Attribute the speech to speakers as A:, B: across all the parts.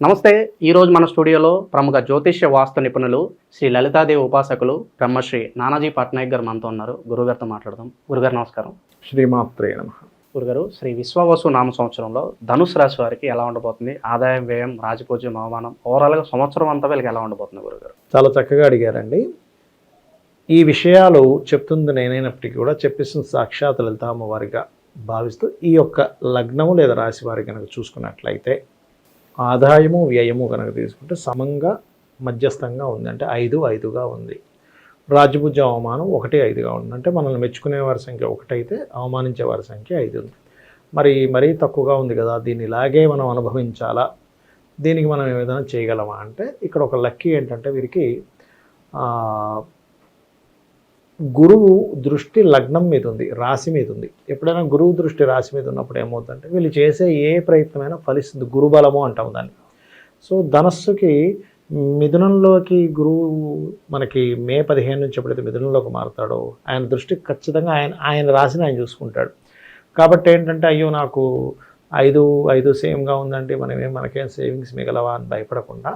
A: నమస్తే ఈరోజు మన స్టూడియోలో ప్రముఖ జ్యోతిష్య వాస్తు నిపుణులు శ్రీ లలితాదేవి ఉపాసకులు బ్రహ్మశ్రీ నానాజీ పట్నాయక్ గారు మనతో ఉన్నారు. గురుగారితో మాట్లాడదాం. గురుగారు నమస్కారం.
B: శ్రీమాత్రే నమ.
A: గురుగారు శ్రీ విశ్వవసు నామ సంవత్సరంలో ధనుసు రాశి వారికి ఎలా ఉండబోతుంది? ఆదాయం వ్యయం రాజపూజ్యం అవమానం ఓవరాల్గా సంవత్సరం అంతా వీళ్ళకి ఎలా ఉండబోతుంది గురుగారు?
B: చాలా చక్కగా అడిగారండి. ఈ విషయాలు చెప్తుంది నేనైనప్పటికీ కూడా చెప్పిస్తున్న సాక్షాత్ లలిత అమ్మవారిగా భావిస్తూ ఈ యొక్క లగ్నము లేదా రాశి వారి కనుక చూసుకున్నట్లయితే ఆదాయము వ్యయము కనుక తీసుకుంటే సమంగా మధ్యస్థంగా ఉంది. అంటే ఐదు ఐదుగా ఉంది. రాజభుజ అవమానం ఒకటి ఐదుగా ఉంది. అంటే మనల్ని మెచ్చుకునే వారి సంఖ్య ఒకటైతే అవమానించే వారి సంఖ్య ఐదు ఉంది. మరి మరీ తక్కువగా ఉంది కదా దీన్ని ఇలాగే మనం అనుభవించాలా? దీనికి మనం ఏదైనా చేయగలమా? అంటే ఇక్కడ ఒక లక్కీ ఏంటంటే వీరికి గురువు దృష్టి లగ్నం మీద ఉంది రాశి మీద ఉంది. ఎప్పుడైనా గురువు దృష్టి రాశి మీద ఉన్నప్పుడు ఏమవుతుందంటే వీళ్ళు చేసే ఏ ప్రయత్నమైనా ఫలిస్తుంది గురుబలము అంటాం దాన్ని. సో ధనస్సుకి మిథునంలోకి గురువు మనకి మే పదిహేను నుంచి ఎప్పుడైతే మిథునంలోకి మారుతాడో ఆయన దృష్టి ఖచ్చితంగా ఆయన ఆయన రాశిని ఆయన చూసుకుంటాడు. కాబట్టి ఏంటంటే అయ్యో నాకు ఐదు ఐదు సేమ్గా ఉందండి మనమే మనకేం సేవింగ్స్ మిగలవా అని భయపడకుండా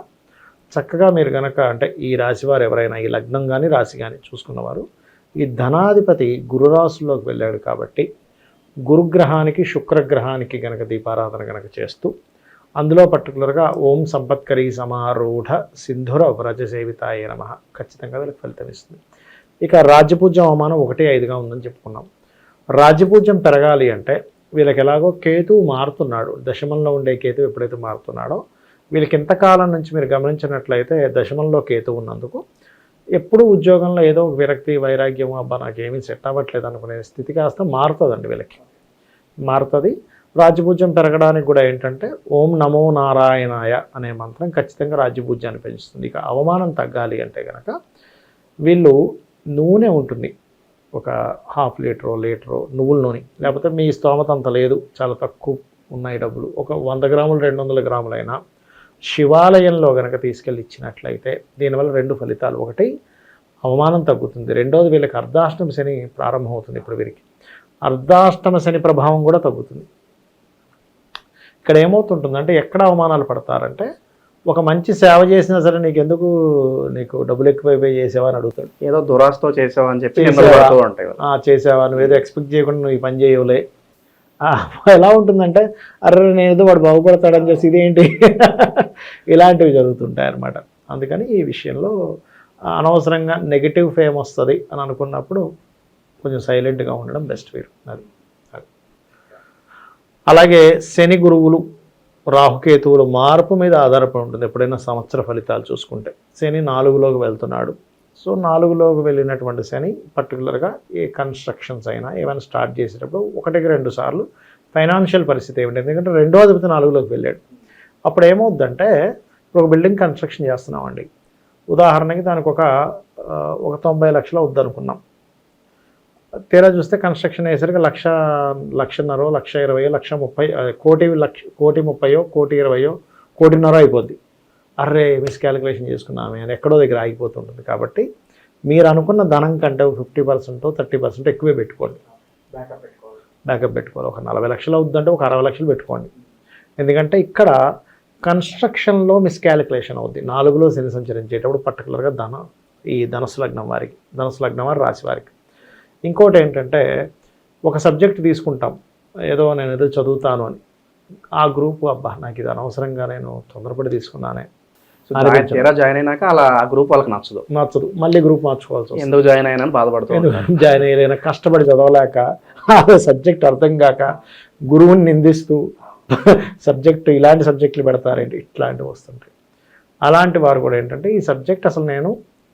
B: చక్కగా మీరు కనుక అంటే ఈ రాశి వారు ఎవరైనా ఈ లగ్నం కానీ రాశి కానీ చూసుకున్నవారు ఈ ధనాధిపతి గురురాశుల్లోకి వెళ్ళాడు కాబట్టి గురుగ్రహానికి శుక్రగ్రహానికి గనక దీపారాధన గనక చేస్తూ అందులో పర్టికులర్గా ఓం సంపత్కరీ సమారూఢ సింధుర వ్రజసేవితాయ నమ. ఖచ్చితంగా వీళ్ళకి ఫలితం ఇస్తుంది. ఇక రాజ్యపూజ్యం అవమానం ఒకటి ఐదుగా ఉందని చెప్పుకున్నాం. రాజ్యపూజ్యం పెరగాలి అంటే వీళ్ళకి ఎలాగో కేతు మారుతున్నాడు. దశమంలో ఉండే కేతు ఎప్పుడైతే మారుతున్నాడో వీళ్ళకి ఎంతకాలం నుంచి మీరు గమనించినట్లయితే దశమంలో కేతు ఉన్నందుకు ఎప్పుడు ఉద్యోగంలో ఏదో ఒక విరక్తి వైరాగ్యం అబ్బా నాకేమీ సెట్ అవ్వట్లేదు అనుకునే స్థితి కాస్త మారుతుందండి వీళ్ళకి. మారుతుంది. రాజ్యపూజ్యం పెరగడానికి కూడా ఏంటంటే ఓం నమో నారాయణాయ అనే మంత్రం ఖచ్చితంగా రాజ్యపూజ్యాన్ని పెంచుతుంది. ఇక అవమానం తగ్గాలి అంటే కనుక వీళ్ళు నూనె ఉంటుంది. ఒక హాఫ్ లీటరో లీటరో నువ్వుల నూనె. లేకపోతే మీ స్తోమత అంత లేదు చాలా తక్కువ ఉన్నాయి డబ్బులు. ఒక వంద గ్రాములు రెండు వందల గ్రాములైనా శివాలయంలో కనుక తీసుకెళ్ళి ఇచ్చినట్లయితే దీనివల్ల రెండు ఫలితాలు. ఒకటి అవమానం తగ్గుతుంది. రెండోది వీళ్ళకి అర్ధాష్టమ శని ప్రారంభమవుతుంది ఇప్పుడు వీరికి. అర్ధాష్టమ శని ప్రభావం కూడా తగ్గుతుంది. ఇక్కడ ఏమవుతుంటుందంటే ఎక్కడ అవమానాలు పడతారంటే ఒక మంచి సేవ చేసినా సరే నీకు ఎందుకు నీకు డబ్బులు ఎక్కువైపోయి చేసావా అని అడుగుతాడు.
A: ఏదో దురాస్తో చేసావా అని చెప్పి
B: చేసావా? నువ్వు ఏదో ఎక్స్పెక్ట్ చేయకుండా నువ్వు ఈ పని చేయవులే. ఎలా ఉంటుందంటే అర్రే నేను ఏదో వాడు బాగుపడతాడని చేసి ఇదేంటి? ఇలాంటివి జరుగుతుంటాయి అన్నమాట. అందుకని ఈ విషయంలో అనవసరంగా నెగిటివ్ ఫేమ్ వస్తుంది అని అనుకున్నప్పుడు కొంచెం సైలెంట్గా ఉండడం బెస్ట్ వీరు. అది. అలాగే శని గురువులు రాహుకేతువులు మార్పు మీద ఆధారపడి ఉంటుంది ఎప్పుడైనా సంవత్సర ఫలితాలు చూసుకుంటే. శని నాలుగులోకి వెళ్తున్నాడు. సో నాలుగులోకి వెళ్ళినటువంటి శని పర్టికులర్గా ఏ కన్స్ట్రక్షన్స్ అయినా ఏమైనా స్టార్ట్ చేసేటప్పుడు ఒకటికి రెండు సార్లు ఫైనాన్షియల్ పరిస్థితి ఏమిటి? ఎందుకంటే రెండో అధిపతి నాలుగులోకి వెళ్ళాడు. అప్పుడు ఏమవుద్దంటే ఇప్పుడు ఒక బిల్డింగ్ కన్స్ట్రక్షన్ చేస్తున్నామండి. ఉదాహరణకి దానికి ఒక ఒక తొంభై లక్షలు అవుద్ది అనుకున్నాం తీరా చూస్తే కన్స్ట్రక్షన్ అయ్యేసరికి లక్ష లక్షన్నర లక్ష ఇరవై లక్ష ముప్పై కోటి లక్ష కోటి ముప్పయో కోటి ఇరవయో కోటిన్నర అయిపోద్ది. అర్రే మిస్ క్యాలిక్యులేషన్ చేసుకున్నామే అని ఎక్కడో దగ్గర ఆగిపోతుంటుంది. కాబట్టి మీరు అనుకున్న ధనం కంటే ఫిఫ్టీ పర్సెంట్ థర్టీ పర్సెంట్ ఎక్కువే పెట్టుకోండి. బ్యాకప్ పెట్టుకోవాలి. ఒక నలభై లక్షలు అవుద్దంటే ఒక అరవై లక్షలు పెట్టుకోండి. ఎందుకంటే ఇక్కడ కన్స్ట్రక్షన్లో మిస్ క్యాలిక్యులేషన్ అవుద్ది. నాలుగులో శని సంచరించేటప్పుడు పర్టికులర్గా ధన ఈ ధనసు లగ్నం వారికి ధనసు లగ్నం వారి రాశి వారికి. ఇంకోటి ఏంటంటే ఒక సబ్జెక్ట్ తీసుకుంటాం. ఏదో నేను ఏదో చదువుతాను అని. ఆ గ్రూప్ అబ్బా నాకు ఇది అనవసరంగా నేను తొందరపడి తీసుకున్నానే.
A: తీరా జాయిన్ అయినాక అలా ఆ గ్రూప్ వాళ్ళకి నచ్చదు.
B: నచ్చదు. మళ్ళీ గ్రూప్ మార్చుకోవాల్సి
A: ఎందుకు జాయిన్ అయినా బాధపడుతూ ఉంటారు.
B: ఎందుకు జాయిన్ అయ్యలేన? కష్టపడి చదవలేక ఆ సబ్జెక్ట్ అర్థం కాక గురువుని నిందిస్తూ సబ్జెక్ట్ ఇలాంటి సబ్జెక్టులు పెడతారేంటి? ఇట్లాంటివి వస్తుంటాయి. అలాంటి వారు కూడా ఏంటంటే ఈ సబ్జెక్ట్ అసలు నేను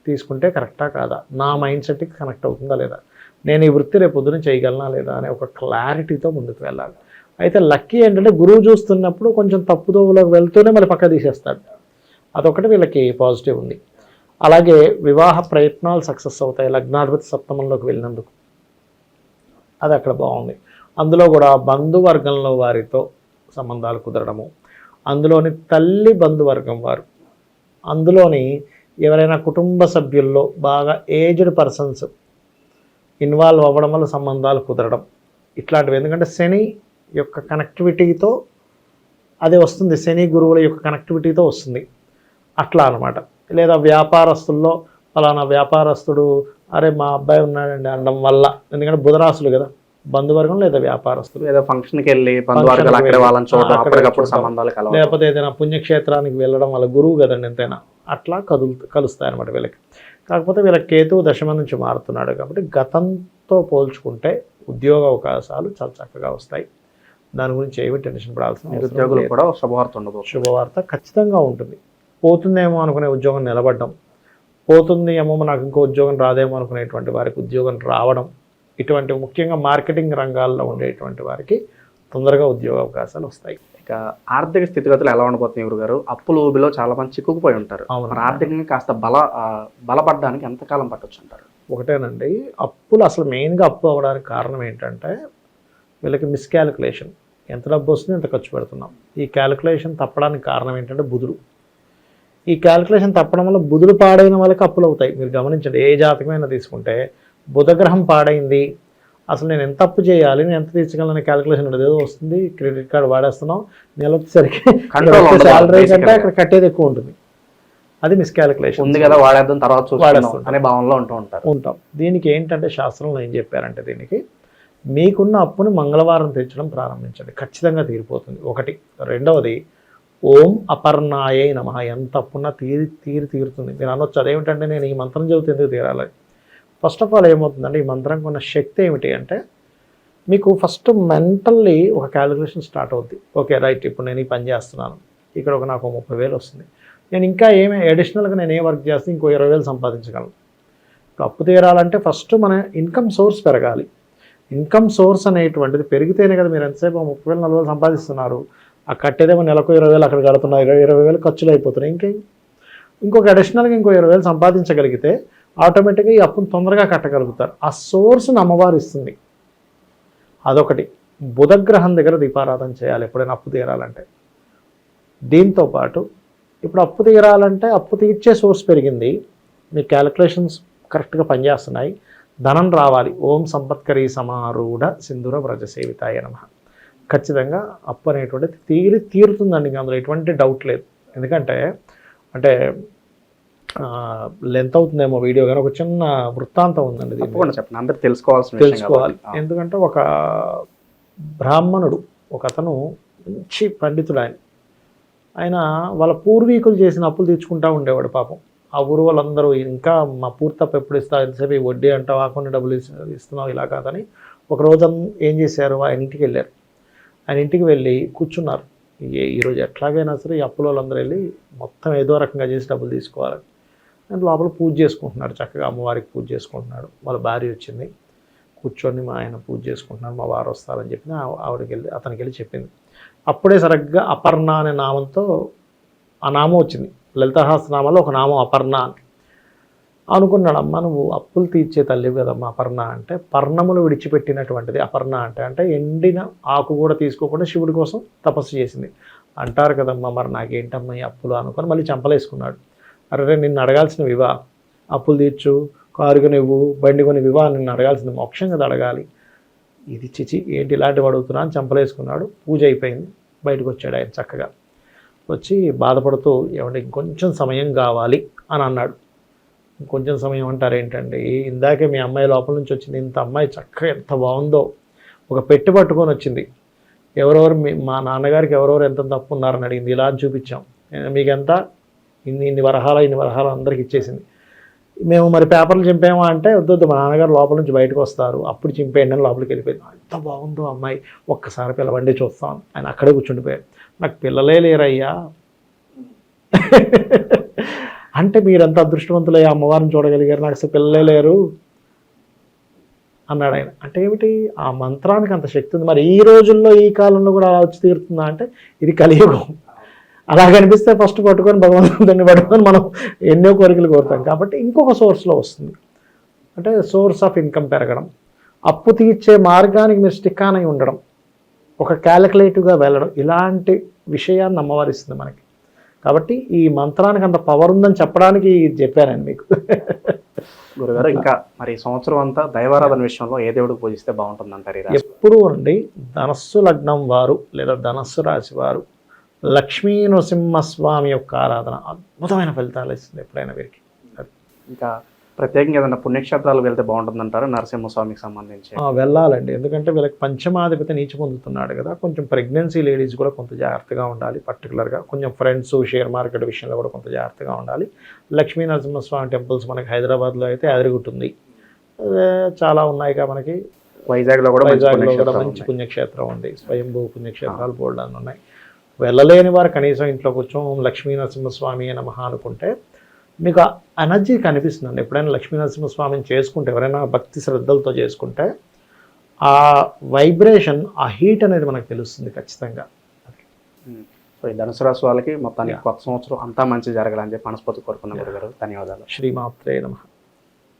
B: తీసుకుంటే కరెక్టా కాదా? నా మైండ్ సెట్కి కనెక్ట్ అవుతుందా లేదా? నేను ఈ వృత్తి రేపు పొద్దున చేయగలనా లేదా అనే ఒక క్లారిటీతో ముందుకు వెళ్ళాలి. అయితే లక్కీ ఏంటంటే గురువు చూస్తున్నప్పుడు కొంచెం తప్పుదోవలోకి వెళ్తూనే మళ్ళీ పక్క తీసేస్తాడు. అదొకటి వీళ్ళకి పాజిటివ్ ఉంది. అలాగే వివాహ ప్రయత్నాలు సక్సెస్ అవుతాయి లగ్నాధిపతి సప్తమంలోకి వెళ్ళినందుకు. అది అక్కడ బాగుంది. అందులో కూడా బంధువర్గంలో వారితో సంబంధాలు కుదరడము. అందులోని తల్లి బంధువర్గం వారు. అందులోని ఎవరైనా కుటుంబ సభ్యుల్లో బాగా ఏజ్డ్ పర్సన్స్ ఇన్వాల్వ్ అవ్వడం వల్ల సంబంధాలు కుదరడం ఇట్లాంటివి. ఎందుకంటే శని యొక్క కనెక్టివిటీతో అది వస్తుంది. శని గురువుల యొక్క కనెక్టివిటీతో వస్తుంది. అట్లా అనమాట లేదా వ్యాపారస్తుల్లో ఫలానా వ్యాపారస్తుడు అరే మా అబ్బాయి ఉన్నాడండి అనడం వల్ల. ఎందుకంటే బుధరాశులు కదా. బంధువర్గం లేదా వ్యాపారస్తులు?
A: ఏదో ఫంక్షన్కి వెళ్ళి
B: వెళ్ళి, లేకపోతే ఏదైనా పుణ్యక్షేత్రానికి వెళ్ళడం వల్ల గురువు కదండి ఎంతైనా. అట్లా కదులు కలుస్తాయి అనమాట వీళ్ళకి. కాకపోతే వీళ్ళకి కేతువు దశమ నుంచి మారుతున్నాడు కాబట్టి గతంతో పోల్చుకుంటే ఉద్యోగ అవకాశాలు చాలా చక్కగా వస్తాయి. దాని గురించి ఏమి టెన్షన్ పడాల్సిన
A: నిరుద్యోగులు
B: లేదు.
A: కూడా శుభవార్త ఉండదు
B: శుభవార్త ఖచ్చితంగా ఉంటుంది. పోతుందేమో అనుకునే ఉద్యోగం నిలబడడం. పోతుంది ఏమో నాకు ఇంకో ఉద్యోగం రాదేమో అనుకునేటువంటి వారికి ఉద్యోగం రావడం. ఇటువంటి ముఖ్యంగా మార్కెటింగ్ రంగాల్లో ఉండేటువంటి వారికి తొందరగా ఉద్యోగ అవకాశాలు వస్తాయి.
A: ఇక ఆర్థిక స్థితిగతులు ఎలా ఉండబోతున్నాయి గురు గారు? అప్పుల ఊబిలో చాలా మంది చిక్కుకుపోయి ఉంటారు. ఆర్థికంగా కాస్త బల బలపడడానికి ఎంతకాలం పట్టొచ్చు అంటారు?
B: ఒకటేనండి అప్పులు అసలు మెయిన్గా అప్పు అవ్వడానికి కారణం ఏంటంటే వీళ్ళకి మిస్కాలిక్యులేషన్ ఎంత డబ్బు వస్తుంది ఎంత ఖర్చు పెడుతున్నాం. ఈ క్యాలిక్యులేషన్ తప్పడానికి కారణం ఏంటంటే బుధుడు. ఈ క్యాలిక్యులేషన్ తప్పడం వల్ల బుధుడు పాడైన వాళ్ళకి అప్పులు అవుతాయి. మీరు గమనించండి ఏ జాతకమైనా తీసుకుంటే బుధగ్రహం పాడైంది. అసలు నేను ఎంత అప్పు చేయాలి? నేను ఎంత తీర్చగలను క్యాలిక్యులేషన్ ఉండదు ఏదో వస్తుంది. క్రెడిట్ కార్డు వాడేస్తున్నాం. నెల వచ్చేసరికి శాలరీ కంటే. అక్కడ కట్టేది ఎక్కువ ఉంటుంది. అది మిస్కాలిక్యులేషన్
A: ఉంది కదా వాడేద్దాం తర్వాత
B: వాడేస్తుంటాం.
A: అనే భావనలో ఉంటూ ఉంటారు.
B: ఉంటాం. దీనికి ఏంటంటే శాస్త్రంలో ఏం చెప్పారంటే దీనికి మీకున్న అప్పుని మంగళవారం తీర్చడం ప్రారంభించండి. ఖచ్చితంగా తీరిపోతుంది. ఒకటి. రెండవది ఓం అపర్ణాయే నమ. ఎంత అప్పున్నా తీరి తీరి తీరుతుంది. మీరు అనొచ్చు. అదేమిటంటే నేను ఈ మంత్రం చదివితే ఎందుకు తీరాలి? ఫస్ట్ ఆఫ్ ఆల్ ఏమవుతుందంటే ఈ మంత్రంకి ఉన్న శక్తి ఏమిటి అంటే మీకు ఫస్ట్ మెంటల్లీ ఒక క్యాలిక్యులేషన్ స్టార్ట్ అవుద్ది. ఓకే రైట్ ఇప్పుడు నేను ఈ పని చేస్తున్నాను. ఇక్కడ ఒక నాకు ముప్పై వేలు వస్తుంది. నేను ఇంకా ఏమి అడిషనల్గా నేను ఏ వర్క్ చేస్తే ఇంకో ఇరవై వేలు సంపాదించగలను. ఇప్పుడు అప్పు తీరాలంటే ఫస్ట్ మన ఇన్కమ్ సోర్స్ పెరగాలి. ఇన్కమ్ సోర్స్ అనేటువంటిది పెరిగితేనే కదా మీరు ఎంతసేపు ముప్పై వేలు నలభై వేలు సంపాదిస్తున్నారు. ఆ కట్టేదేమో నెలకు ఇరవై వేలు అక్కడ కడుతున్నారు ఇరవై ఇరవై వేలు ఖర్చులు అయిపోతున్నాయి. ఇంకా ఇంకొక అడిషనల్గా ఇంకో ఇరవై వేలు సంపాదించగలిగితే ఆటోమేటిక్గా ఈ అప్పును తొందరగా కట్టగలుగుతారు. ఆ సోర్స్ని అమ్మవారు ఇస్తుంది. అదొకటి. బుధగ్రహం దగ్గర దీపారాధన చేయాలి ఎప్పుడైనా అప్పు తీరాలంటే. దీంతో పాటు ఇప్పుడు అప్పు తీరాలంటే అప్పు తీర్చే సోర్స్ పెరిగింది. మీ క్యాలిక్యులేషన్స్ కరెక్ట్గా పనిచేస్తున్నాయి. ధనం రావాలి. ఓం సంపత్కరీ సమారూఢ సింధుర వ్రజ సేవితాయ నమ. ఖచ్చితంగా అప్పు అనేటువంటిది తీరి తీరుతుందండి ఇంకా అందులో ఎటువంటి డౌట్ లేదు. ఎందుకంటే అంటే లెంత్ అవుతుందేమో వీడియో కానీ ఒక చిన్న వృత్తాంతం ఉందండి
A: చెప్పండి. అందరు తెలుసుకోవాల్సిన విషయం
B: తెలుసుకోవాలి. ఎందుకంటే ఒక బ్రాహ్మణుడు ఒక అతను మంచి పండితుడు ఆయన ఆయన వాళ్ళ పూర్వీకులు చేసిన అప్పులు తీర్చుకుంటా ఉండేవాడు పాపం. ఆ ఊరు వాళ్ళందరూ ఇంకా మా పూర్తి తప్పు ఎప్పుడు ఇస్తా ఎంతసేపు వడ్డీ అంటావు ఆకుండా డబ్బులు ఇస్- ఇస్తున్నావు ఇలా కాదని. ఒక రోజు ఏం చేశారు? ఆయన ఇంటికి వెళ్ళారు. ఆయన ఇంటికి వెళ్ళి కూర్చున్నారు. ఏ ఈరోజు ఎట్లాగైనా సరే ఈ అప్పుల వాళ్ళందరూ వెళ్ళి మొత్తం ఏదో రకంగా చేసి డబ్బులు తీసుకోవాలి ఆయన లోపల పూజ చేసుకుంటున్నాడు చక్కగా అమ్మవారికి పూజ చేసుకుంటున్నాడు. వాళ్ళ భార్య వచ్చింది. కూర్చొని మా ఆయన పూజ చేసుకుంటున్నాడు మా వారు వస్తారని చెప్పి ఆ- ఆవిడకి వెళ్ళి అతనికి వెళ్ళి చెప్పింది. అప్పుడే సరిగ్గా అపర్ణ అనే నామంతో ఆ నామం వచ్చింది. లలితహాసనామాలో ఒక నామం అపర్ణ అని. అనుకున్నాడమ్మా నువ్వు అప్పులు తీర్చే తల్లివి కదమ్మా అపర్ణ అంటే పర్ణములు విడిచిపెట్టినటువంటిది అపర్ణ అంటే అంటే ఎండిన ఆకు కూడా తీసుకోకుండా శివుడి కోసం తపస్సు చేసింది. అంటారు కదమ్మా మరి నాకేంటమ్మా ఈ అప్పులు అనుకొని మళ్ళీ చంపలేసుకున్నాడు. అరే నిన్ను అడగాల్సిన వివా అప్పులు తీర్చు కారు కొనివ్వు బండి కొని వివా నిన్ను అడగాల్సింది మోక్షం కదా అడగాలి. ఇది చిచి ఏంటి ఇలాంటివి అడుగుతున్నా అని చంపలేసుకున్నాడు. పూజ అయిపోయింది బయటకు వచ్చాడు ఆయన చక్కగా. వచ్చి బాధపడుతూ ఏమంటే ఇంకొంచెం సమయం కావాలి అని అన్నాడు. కొంచెం సమయం అంటారు ఏంటండి? ఇందాకే మీ అమ్మాయి లోపల నుంచి వచ్చింది. ఇంత అమ్మాయి చక్కగా ఎంత బాగుందో. ఒక పెట్టి పట్టుకొని వచ్చింది. ఎవరెవరు మీ మా నాన్నగారికి ఎవరెవరు ఎంత తప్పు ఉన్నారని అడిగింది. ఇలా అని చూపించాం మీకు ఎంత? ఇన్ని ఇన్ని వరహాలు ఇన్ని వరహాలు అందరికి ఇచ్చేసింది. మేము మరి పేపర్లు చింపామా అంటే వద్దు మా నాన్నగారు లోపల నుంచి బయటకు వస్తారు. అప్పుడు చింపేయండి అని లోపలికి వెళ్ళిపోయింది. ఎంత బాగుందో అమ్మాయి. ఒక్కసారి పిల్లవండి చూస్తాం ఆయన అక్కడే కూర్చుండిపోయారు నాకు పిల్లలే లేరయ్యా. అంటే మీరంత అదృష్టవంతులయ్యా అమ్మవారిని చూడగలిగారు నాకు అసలు పిల్లలే లేరు అన్నాడు ఆయన. అంటే ఏమిటి? ఆ మంత్రానికి అంత శక్తి ఉంది. మరి ఈ రోజుల్లో ఈ కాలంలో కూడా అలా వచ్చి తీరుతుందా అంటే ఇది కలియుగం. అలా కనిపిస్తే ఫస్ట్ పట్టుకొని భగవంతుడిని పట్టుకొని మనం ఎన్నో కోరికలు కోరుతాం. కాబట్టి ఇంకొక సోర్స్లో వస్తుంది. అంటే సోర్స్ ఆఫ్ ఇన్కమ్ పెరగడం. అప్పు తీర్చే మార్గానికి మీరు స్టిక్ ఆన్ అయి ఉండడం. ఒక క్యాలిక్యులేటివ్గా వెళ్ళడం. ఇలాంటి విషయాన్ని అమ్మవారిస్తుంది మనకి. కాబట్టి ఈ మంత్రానికి అంత పవర్ ఉందని చెప్పడానికి చెప్పానండి మీకు
A: గురుగారు ఇంకా మరి సంవత్సరం అంతా దైవారాధన విషయంలో ఏ దేవుడికి పూజిస్తే బాగుంటుంది అంటారు
B: ఎప్పుడూ అండి ధనస్సు లగ్నం వారు లేదా ధనస్సు రాశి వారు లక్ష్మీ నరసింహస్వామి యొక్క ఆరాధన అద్భుతమైన ఫలితాలు ఇస్తుంది ఎప్పుడైనా వీరికి.
A: ఇంకా ప్రత్యేకంగా ఏదైనా పుణ్యక్షేత్రాలు వెళ్తే బాగుంటుందంటారా? నరసింహస్వామికి సంబంధించి.
B: వెళ్ళాలండి. ఎందుకంటే వీళ్ళకి పంచమాధిపతి నీచి పొందుతున్నాడు కదా కొంచెం ప్రెగ్నెన్సీ లేడీస్ కూడా కొంత జాగ్రత్తగా ఉండాలి. పర్టికులర్గా కొంచెం ఫ్రెండ్స్ షేర్ మార్కెట్ విషయంలో కూడా కొంత జాగ్రత్తగా ఉండాలి. లక్ష్మీ నరసింహస్వామి టెంపుల్స్ మనకి హైదరాబాద్లో అయితే అదిరుగుతుంది అదే చాలా ఉన్నాయిగా మనకి.
A: వైజాగ్లో కూడా
B: వైజాగ్లో కూడా మంచి. పుణ్యక్షేత్రం ఉంది. స్వయంభూ పుణ్యక్షేత్రాలు బోల్డ్ అని ఉన్నాయి. వెళ్ళలేని వారు కనీసం ఇంట్లో ఓం లక్ష్మీ నరసింహస్వామి నమః అనుకుంటే మీకు ఎనర్జీ కనిపిస్తుందండి. ఎప్పుడైనా లక్ష్మీ నరసింహస్వామిని చేసుకుంటే ఎవరైనా భక్తి శ్రద్ధలతో చేసుకుంటే ఆ వైబ్రేషన్ ఆ హీట్ అనేది మనకు తెలుస్తుంది ఖచ్చితంగా.
A: సో ఈ ధనుసు రాశి వాళ్ళకి మొత్తానికి కొత్త సంవత్సరం అంతా మంచి జరగాలని చెప్పి మనస్ఫూర్తి కోరుకున్న గురుగారు. ధన్యవాదాలు.
B: శ్రీమాత్రే నమః.